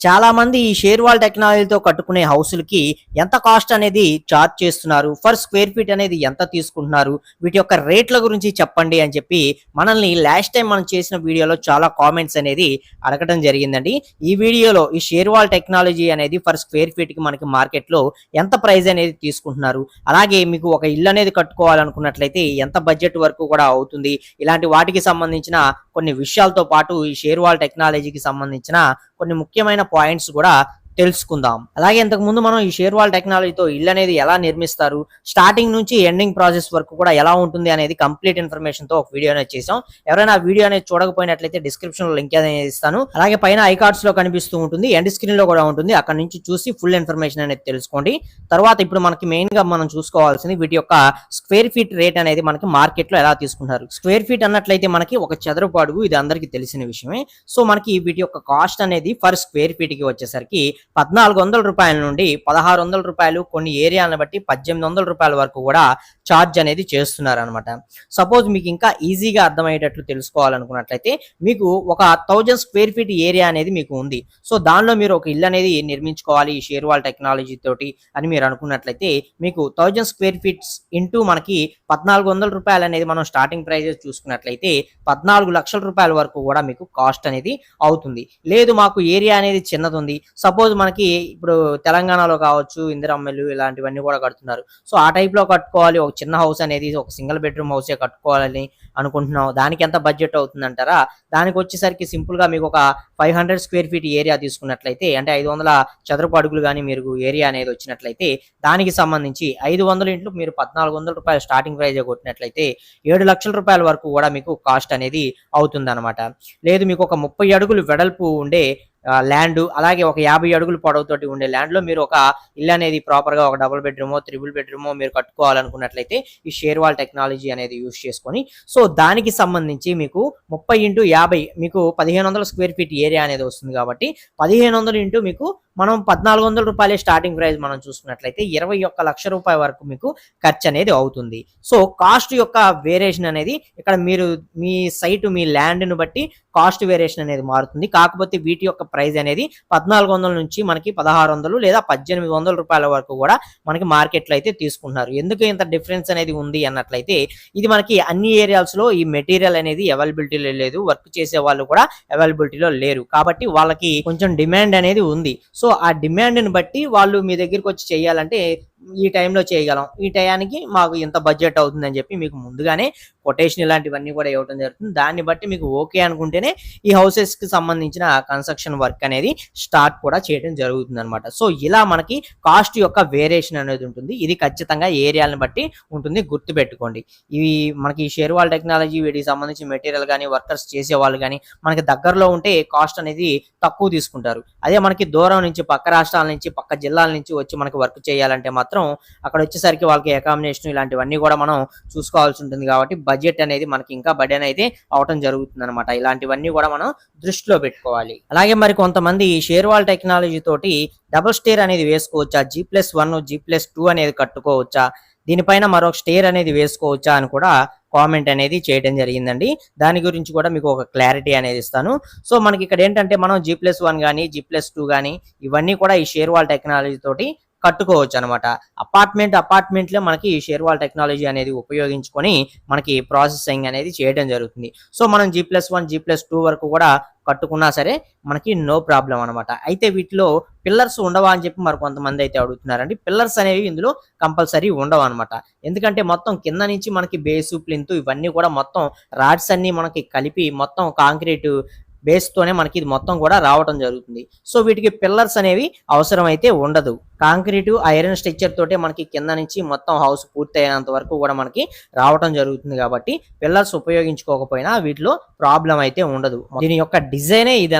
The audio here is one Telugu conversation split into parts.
చాలా మంది ఈ షేర్ వాల్ టెక్నాలజీతో కట్టుకునే హౌసులకి ఎంత కాస్ట్ అనేది చార్జ్ చేస్తున్నారు? ఫర్ స్క్వేర్ ఫీట్ అనేది ఎంత తీసుకుంటున్నారు? వీటి యొక్క రేట్ల గురించి చెప్పండి అని చెప్పి మనల్ని లాస్ట్ టైం మనం చేసిన వీడియోలో చాలా కామెంట్స్ అనేది అడగడం జరిగిందండి. ఈ వీడియోలో ఈ షేర్ వాల్ టెక్నాలజీ అనేది ఫర్ స్క్వేర్ ఫీట్కి మనకి మార్కెట్లో ఎంత ప్రైస్ అనేది తీసుకుంటున్నారు? అలాగే మీకు ఒక ఇల్లు అనేది కట్టుకోవాలనుకున్నట్లయితే ఎంత బడ్జెట్ వరకు కూడా అవుతుంది? ఇలాంటి వాటికి సంబంధించిన కొన్ని విషయాలతో పాటు ఈ షేర్ వాల్ టెక్నాలజీకి సంబంధించిన కొన్ని ముఖ్యమైన పాయింట్స్ కూడా తెలుసుకుందాం. అలాగే ఇంతకు ముందు మనం ఈ షేర్ వాల్ టెక్నాలజీతో ఇల్లు అనేది ఎలా నిర్మిస్తారు స్టార్టింగ్ నుంచి ఎండింగ్ ప్రాసెస్ వరకు కూడా ఎలా ఉంటుంది అనేది కంప్లీట్ ఇన్ఫర్మేషన్తో ఒక వీడియో అనేది చేసాం ఎవరైనా ఆ వీడియో అనేది చూడకపోయినట్లయితే డిస్క్రిప్షన్లో లింక్ అనేది ఇస్తాను. అలాగే పైన ఐ కార్డ్స్లో కనిపిస్తూ ఉంటుంది ఎండ్ స్క్రీన్లో కూడా ఉంటుంది. అక్కడ నుంచి చూసి ఫుల్ ఇన్ఫర్మేషన్ అనేది తెలుసుకోండి. తర్వాత ఇప్పుడు మనకి మెయిన్గా మనం చూసుకోవాల్సింది వీటి యొక్క స్క్వేర్ ఫీట్ రేట్ అనేది మనకి మార్కెట్లో ఎలా తీసుకుంటారు. స్క్వేర్ ఫీట్ అన్నట్లయితే మనకి ఒక చదరపు అడుగు ఇది అందరికీ తెలిసిన విషయమే. సో మనకి వీటి యొక్క కాస్ట్ అనేది ఫర్ స్క్వేర్ ఫీట్కి వచ్చేసరికి పద్నాలుగు వందల రూపాయల నుండి పదహారు వందల రూపాయలు కొన్ని ఏరియాలను బట్టి పద్దెనిమిది వందల రూపాయల వరకు కూడా ఛార్జ్ అనేది చేస్తున్నారు అనమాట సపోజ్ మీకు ఇంకా ఈజీగా అర్థమయ్యేటట్లు తెలుసుకోవాలనుకున్నట్లయితే మీకు ఒక థౌజండ్ స్క్వేర్ ఫీట్ ఏరియా అనేది మీకు ఉంది. సో దానిలో మీరు ఒక ఇల్లు అనేది నిర్మించుకోవాలి ఈ షేర్ వాల్ టెక్నాలజీ తోటి అని మీరు అనుకున్నట్లయితే మీకు థౌజండ్ స్క్వేర్ ఫీట్స్ ఇంటూ మనకి పద్నాలుగు వందల రూపాయలు అనేది మనం స్టార్టింగ్ ప్రైజెస్ చూసుకున్నట్లయితే పద్నాలుగు లక్షల రూపాయల వరకు కూడా మీకు కాస్ట్ అనేది అవుతుంది. లేదు మాకు ఏరియా అనేది చిన్నది ఉంది. సపోజ్ మనకి ఇప్పుడు తెలంగాణలో కావచ్చు ఇందిరమ్మలు ఇలాంటివన్నీ కూడా కడుతున్నారు. సో ఆ టైప్లో కట్టుకోవాలి. ఒక చిన్న హౌస్ అనేది ఒక సింగిల్ బెడ్రూమ్ హౌసే కట్టుకోవాలని అనుకుంటున్నాం దానికి ఎంత బడ్జెట్ అవుతుందంటారా? దానికి వచ్చేసరికి సింపుల్గా మీకు ఒక five hundred square feet area తీసుకున్నట్లయితే అంటే ఐదు వందల చదరపు అడుగులు కానీ మీరు ఏరియా అనేది వచ్చినట్లయితే దానికి సంబంధించి ఐదు వందల ఇంట్లో మీరు పద్నాలుగు వందల రూపాయలు స్టార్టింగ్ ప్రైజ్ కొట్టినట్లయితే ఏడు లక్షల రూపాయల వరకు కూడా మీకు కాస్ట్ అనేది అవుతుంది అనమాట లేదు మీకు ఒక ముప్పై అడుగులు వెడల్పు ఉండే ల్యాండ్ అలాగే ఒక యాభై అడుగులు పొడవుతోటి ఉండే ల్యాండ్లో మీరు ఒక ఇల్లు అనేది ప్రాపర్గా ఒక డబుల్ బెడ్రూమో త్రిబుల్ బెడ్రూమో మీరు కట్టుకోవాలనుకున్నట్లయితే ఈ షేర్ వాల్ టెక్నాలజీ అనేది యూస్ చేసుకొని సో దానికి సంబంధించి మీకు ముప్పై ఇంటూ యాభై మీకు పదిహేను వందల స్క్వేర్ ఫీట్ ఏరియా అనేది వస్తుంది కాబట్టి పదిహేను వందలు ఇంటూ మీకు మనం పద్నాలుగు వందల రూపాయలే స్టార్టింగ్ ప్రైస్ మనం చూసుకున్నట్లయితే ఇరవై ఒక్క లక్ష రూపాయల వరకు మీకు ఖర్చు అనేది అవుతుంది. సో కాస్ట్ యొక్క వేరియేషన్ అనేది ఇక్కడ మీరు మీ సైట్ మీ ల్యాండ్ను బట్టి కాస్ట్ వేరియేషన్ అనేది మారుతుంది. కాకపోతే వీటి యొక్క ప్రైస్ అనేది పద్నాలుగు వందల నుంచి మనకి పదహారు వందలు లేదా పద్దెనిమిది వందల రూపాయల వరకు కూడా మనకి మార్కెట్లో అయితే తీసుకుంటున్నారు. ఎందుకు ఇంత డిఫరెన్స్ అనేది ఉంది అన్నట్లయితే ఇది మనకి అన్ని ఏరియాస్లో ఈ మెటీరియల్ అనేది అవైలబిలిటీలో లేదు. వర్క్ చేసే వాళ్ళు కూడా అవైలబిలిటీలో లేరు. కాబట్టి వాళ్ళకి కొంచెం డిమాండ్ అనేది ఉంది. సో ఆ డిమాండ్ని బట్టి వాళ్ళు మీ దగ్గరికి వచ్చి చేయాలంటే ఈ టైంలో చేయగలం. ఈ టయానికి మాకు ఇంత బడ్జెట్ అవుతుందని చెప్పి మీకు ముందుగానే కొటేషన్ ఇలాంటివన్నీ కూడా ఇవ్వడం జరుగుతుంది. దాన్ని బట్టి మీకు ఓకే అనుకుంటేనే ఈ హౌసెస్కి సంబంధించిన కన్స్ట్రక్షన్ వర్క్ అనేది స్టార్ట్ కూడా చేయడం జరుగుతుంది అనమాట సో ఇలా మనకి కాస్ట్ యొక్క వేరియేషన్ అనేది ఉంటుంది. ఇది ఖచ్చితంగా ఏరియాలను బట్టి ఉంటుంది. గుర్తుపెట్టుకోండి. ఇవి మనకి షేర్వాల్ టెక్నాలజీ వీటికి సంబంధించి మెటీరియల్ కానీ వర్కర్స్ చేసే వాళ్ళు కానీ మనకి దగ్గరలో ఉంటే కాస్ట్ అనేది తక్కువ తీసుకుంటారు. అదే మనకి దూరం నుంచి పక్క రాష్ట్రాల నుంచి పక్క జిల్లాల నుంచి వచ్చి మనకి వర్క్ చేయాలంటే మాత్రం మాత్రం అక్కడ వచ్చేసరికి వాళ్ళకి అకామిడేషన్ ఇలాంటివన్నీ కూడా మనం చూసుకోవాల్సి ఉంటుంది కాబట్టి బడ్జెట్ అనేది మనకి ఇంకా బడ్జెట్ అయితే అవటం జరుగుతుంది అనమాట ఇలాంటివన్నీ కూడా మనం దృష్టిలో పెట్టుకోవాలి. అలాగే మరి కొంతమంది షేర్ వాల్ టెక్నాలజీ తోటి డబుల్ స్టేర్ అనేది వేసుకోవచ్చా? G plus one G plus two అనేది కట్టుకోవచ్చా? దీనిపైన మరొక స్టేర్ అనేది వేసుకోవచ్చా అని కూడా కామెంట్ అనేది చేయడం జరిగిందండి. దాని గురించి కూడా మీకు ఒక క్లారిటీ అనేది ఇస్తాను. సో మనకి ఇక్కడ ఏంటంటే మనం జీ ప్లస్ వన్ కానీ జీ ప్లస్ టూ కానీ ఇవన్నీ కూడా ఈ షేర్ వాల్ టెక్నాలజీ తోటి కట్టుకోవచ్చు అనమాట అపార్ట్మెంట్ అపార్ట్మెంట్లో మనకి ఈ షేర్ వాల్ టెక్నాలజీ అనేది ఉపయోగించుకొని మనకి ప్రాసెసింగ్ అనేది చేయడం జరుగుతుంది. సో మనం G plus one G plus two వరకు కూడా కట్టుకున్నా సరే మనకి నో ప్రాబ్లం అనమాట. అయితే వీటిలో పిల్లర్స్ ఉండవా అని చెప్పి మరి కొంతమంది అయితే అడుగుతున్నారండి. పిల్లర్స్ అనేవి ఇందులో కంపల్సరీ ఉండవు అనమాట. ఎందుకంటే మొత్తం కింద నుంచి మనకి బేసు ప్లింత్ ఇవన్నీ కూడా మొత్తం రాడ్స్ అన్ని మనకి కలిపి మొత్తం కాంక్రీట్ బేస్ తోనే మనకి ఇది మొత్తం కూడా రావడం జరుగుతుంది. సో వీటికి పిల్లర్స్ అనేవి అవసరం అయితే ఉండదు. కాంక్రీట్ ఐరన్ స్ట్రక్చర్ తోటే మనకి కింద నుంచి మొత్తం హౌస్ పూర్తి అయినంత వరకు కూడా మనకి రావటం జరుగుతుంది కాబట్టి పిల్లర్స్ ఉపయోగించుకోకపోయినా వీటిలో ప్రాబ్లం అయితే ఉండదు. దీని యొక్క డిజైనే ఇది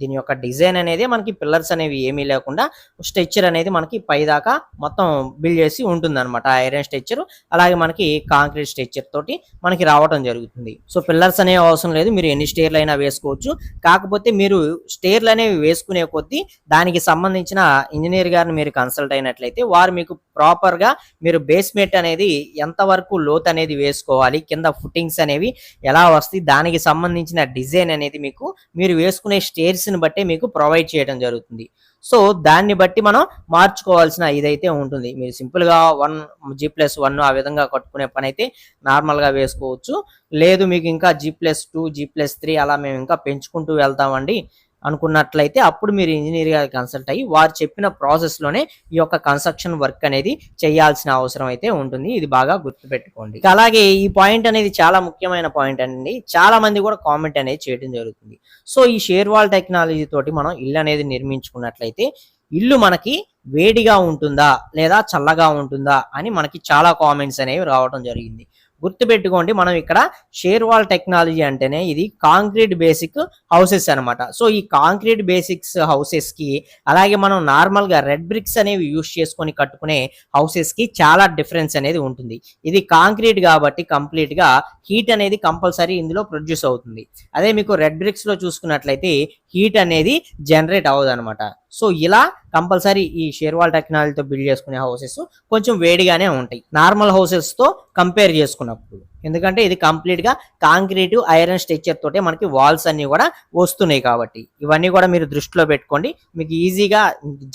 దీని యొక్క డిజైన్ అనేది మనకి పిల్లర్స్ అనేవి ఏమీ లేకుండా స్ట్రక్చర్ అనేది మనకి పైదాకా మొత్తం బిల్డ్ చేసి ఉంటుందన్నమాట. ఐరన్ స్ట్రక్చర్ అలాగే మనకి కాంక్రీట్ స్ట్రక్చర్ తోటి మనకి రావటం జరుగుతుంది. సో పిల్లర్స్ అనేవి అవసరం లేదు. మీరు ఎన్ని స్టేర్లు అయినా వేసుకోవచ్చు. కాకపోతే మీరు స్టేర్లు అనేవి వేసుకునే కొద్దీ దానికి సంబంధించిన ఇంజనీర్ గారిని మీరు మీరు కన్సల్ట్ అయినట్లయితే వారు మీకు ప్రాపర్గా మీరు బేస్మెంట్ అనేది ఎంతవరకు లోత్ అనేది వేసుకోవాలి కింద ఫుట్టింగ్స్ అనేవి ఎలా వస్తాయి దానికి సంబంధించిన డిజైన్ అనేది మీకు మీరు వేసుకునే స్టేర్స్ని బట్టి మీకు ప్రొవైడ్ చేయడం జరుగుతుంది. సో దాన్ని బట్టి మనం మార్చుకోవాల్సిన ఇదైతే ఉంటుంది. మీరు సింపుల్గా వన్ జీ ప్లస్ వన్ ఆ విధంగా కట్టుకునే పని అయితే నార్మల్గా వేసుకోవచ్చు. లేదు మీకు ఇంకా G plus two G plus three అలా మేము ఇంకా పెంచుకుంటూ వెళ్తామండి. అనుకున్నట్లయితే అప్పుడు మీరు ఇంజనీర్ గారు కన్సల్ట్ అయ్యి వారు చెప్పిన ప్రాసెస్లోనే ఈ యొక్క కన్స్ట్రక్షన్ వర్క్ అనేది చేయాల్సిన అవసరం అయితే ఉంటుంది. ఇది బాగా గుర్తుపెట్టుకోండి. అలాగే ఈ పాయింట్ అనేది చాలా ముఖ్యమైన పాయింట్ అండి. చాలా మంది కూడా కామెంట్ అనేది చేయడం జరుగుతుంది. సో ఈ షేర్ వాల్ టెక్నాలజీ తోటి మనం ఇల్లు అనేది నిర్మించుకున్నట్లయితే ఇల్లు మనకి వేడిగా ఉంటుందా లేదా చల్లగా ఉంటుందా అని మనకి చాలా కామెంట్స్ అనేవి రావడం జరిగింది. గుర్తుపెట్టుకోండి మనం ఇక్కడ షేర్ వాల్ టెక్నాలజీ అంటేనే ఇది కాంక్రీట్ బేసిక్ హౌసెస్ అనమాట సో ఈ కాంక్రీట్ బేసిక్స్ హౌసెస్కి అలాగే మనం నార్మల్గా రెడ్ బ్రిక్స్ అనేవి యూస్ చేసుకొని కట్టుకునే హౌసెస్కి చాలా డిఫరెన్స్ అనేది ఉంటుంది. ఇది కాంక్రీట్ కాబట్టి కంప్లీట్గా హీట్ అనేది కంపల్సరీ ఇందులో ప్రొడ్యూస్ అవుతుంది. అదే మీకు రెడ్ బ్రిక్స్లో చూసుకున్నట్లయితే హీట్ అనేది జనరేట్ అవ్వదు అనమాట సో ఇలా కంపల్సరీ ఈ షేర్వాల్ టెక్నాలజీతో బిల్డ్ చేసుకునే హౌసెస్ కొంచెం వేడిగానే ఉంటాయి. నార్మల్ హౌసెస్తో కంపేర్ చేసుకున్నప్పుడు. ఎందుకంటే ఇది కంప్లీట్గా కాంక్రీట్ ఐరన్ స్ట్రక్చర్ తోటే మనకి వాల్స్ అన్ని కూడా వస్తున్నాయి కాబట్టి. ఇవన్నీ కూడా మీరు దృష్టిలో పెట్టుకోండి. మీకు ఈజీగా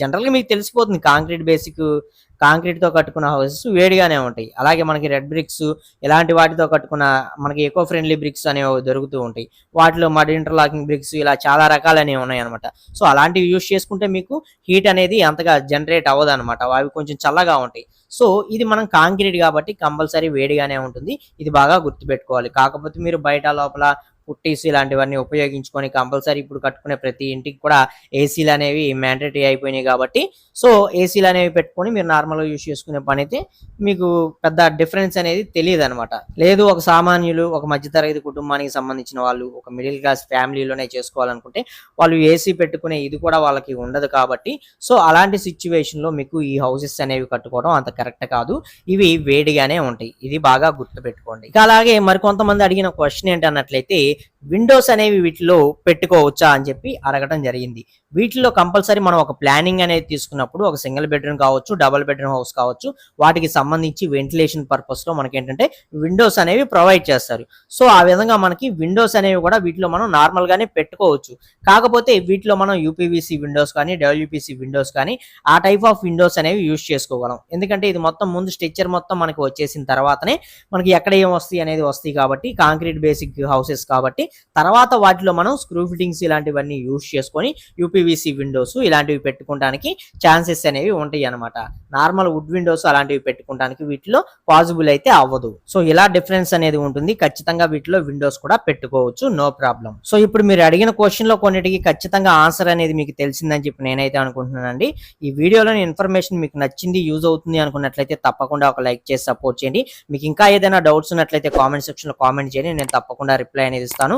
జనరల్గా మీకు తెలిసిపోతుంది కాంక్రీట్ బేసిక్ కాంక్రీట్తో కట్టుకున్న హౌసెస్ వేడిగానే ఉంటాయి. అలాగే మనకి రెడ్ బ్రిక్స్ ఇలాంటి వాటితో కట్టుకున్న మనకి ఎకో ఫ్రెండ్లీ బ్రిక్స్ అనేవి దొరుకుతూ ఉంటాయి. వాటిలో మడ్ ఇంటర్లాకింగ్ బ్రిక్స్ ఇలా చాలా రకాలనేవి ఉన్నాయి అనమాట సో అలాంటివి యూస్ చేసుకుంటే మీకు హీట్ అనేది అంతగా జనరేట్ అవ్వదు అనమాట అవి కొంచెం చల్లగా ఉంటాయి. సో ఇది మనం కాంక్రీట్ కాబట్టి కంపల్సరీ వేడిగానే ఉంటుంది. ఇది బాగా గుర్తుపెట్టుకోవాలి. కాకపోతే మీరు బయట లోపల పుట్టీస్ ఇలాంటివన్నీ ఉపయోగించుకొని కంపల్సరీ ఇప్పుడు కట్టుకునే ప్రతి ఇంటికి కూడా ఏసీలు అనేవి మ్యాండేటరీ అయిపోయినాయి కాబట్టి. సో ఏసీలు అనేవి పెట్టుకొని మీరు నార్మల్గా యూస్ చేసుకునే పని అయితే మీకు పెద్ద డిఫరెన్స్ అనేది తెలియదు అనమాట లేదు ఒక సామాన్యులు ఒక మధ్యతరగతి కుటుంబానికి సంబంధించిన వాళ్ళు ఒక మిడిల్ క్లాస్ ఫ్యామిలీలోనే చేసుకోవాలనుకుంటే వాళ్ళు ఏసీ పెట్టుకునే ఇది కూడా వాళ్ళకి ఉండదు కాబట్టి. సో అలాంటి సిచ్యువేషన్లో మీకు ఈ హౌసెస్ అనేవి కట్టుకోవడం అంత కరెక్ట్ కాదు. ఇవి వేడిగానే ఉంటాయి. ఇది బాగా గుర్తుపెట్టుకోండి. ఇక అలాగే మరి కొంతమంది అడిగిన క్వశ్చన్ ఏంటన్నట్లయితే way విండోస్ అనేవి వీటిలో పెట్టుకోవచ్చా అని చెప్పి అడగడం జరిగింది. వీటిలో కంపల్సరీ మనం ఒక ప్లానింగ్ అనేది తీసుకున్నప్పుడు ఒక సింగిల్ బెడ్రూమ్ కావచ్చు డబుల్ బెడ్రూమ్ హౌస్ కావచ్చు వాటికి సంబంధించి వెంటిలేషన్ పర్పస్లో మనకి ఏంటంటే విండోస్ అనేవి ప్రొవైడ్ చేస్తారు. సో ఆ విధంగా మనకి విండోస్ అనేవి కూడా వీటిలో మనం నార్మల్ గానే పెట్టుకోవచ్చు. కాకపోతే వీటిలో మనం యూపీవీసీ విండోస్ కానీ డబ్ల్యూపీసీ విండోస్ కానీ ఆ టైప్ ఆఫ్ విండోస్ అనేవి యూజ్ చేసుకోగలం. ఎందుకంటే ఇది మొత్తం ముందు స్ట్రక్చర్ మొత్తం మనకి వచ్చేసిన తర్వాతనే మనకి ఎక్కడ ఏం వస్తాయి అనేది వస్తాయి కాబట్టి కాంక్రీట్ బేసిక్ హౌసెస్ కాబట్టి తర్వాత వాటిలో మనం స్క్రూ ఫిట్టింగ్స్ ఇలాంటివన్నీ యూస్ చేసుకొని యూపీవీసీ విండోస్ ఇలాంటివి పెట్టుకోవడానికి ఛాన్సెస్ అనేవి ఉంటాయి అనమాట నార్మల్ వుడ్ విండోస్ అలాంటివి పెట్టుకోవడానికి వీటిలో పాసిబుల్ అయితే అవ్వదు. సో ఇలా డిఫరెన్స్ అనేది ఉంటుంది. ఖచ్చితంగా వీటిలో విండోస్ కూడా పెట్టుకోవచ్చు. నో ప్రాబ్లం సో ఇప్పుడు మీరు అడిగిన క్వశ్చన్లో కొన్నిటికి ఖచ్చితంగా ఆన్సర్ అనేది మీకు తెలిసిందని చెప్పి నేనైతే అనుకుంటున్నానండి. ఈ వీడియోలోని ఇన్ఫర్మేషన్ మీకు నచ్చింది యూజ్ అవుతుంది అనుకున్నట్లయితే తప్పకుండా ఒక లైక్ చేసి సపోర్ట్ చేయండి. మీకు ఇంకా ఏదైనా డౌట్స్ ఉన్నట్లయితే కామెంట్ సెక్షన్లో కామెంట్ చేయండి. నేను తప్పకుండా రిప్లై అనేది ఇస్తాను.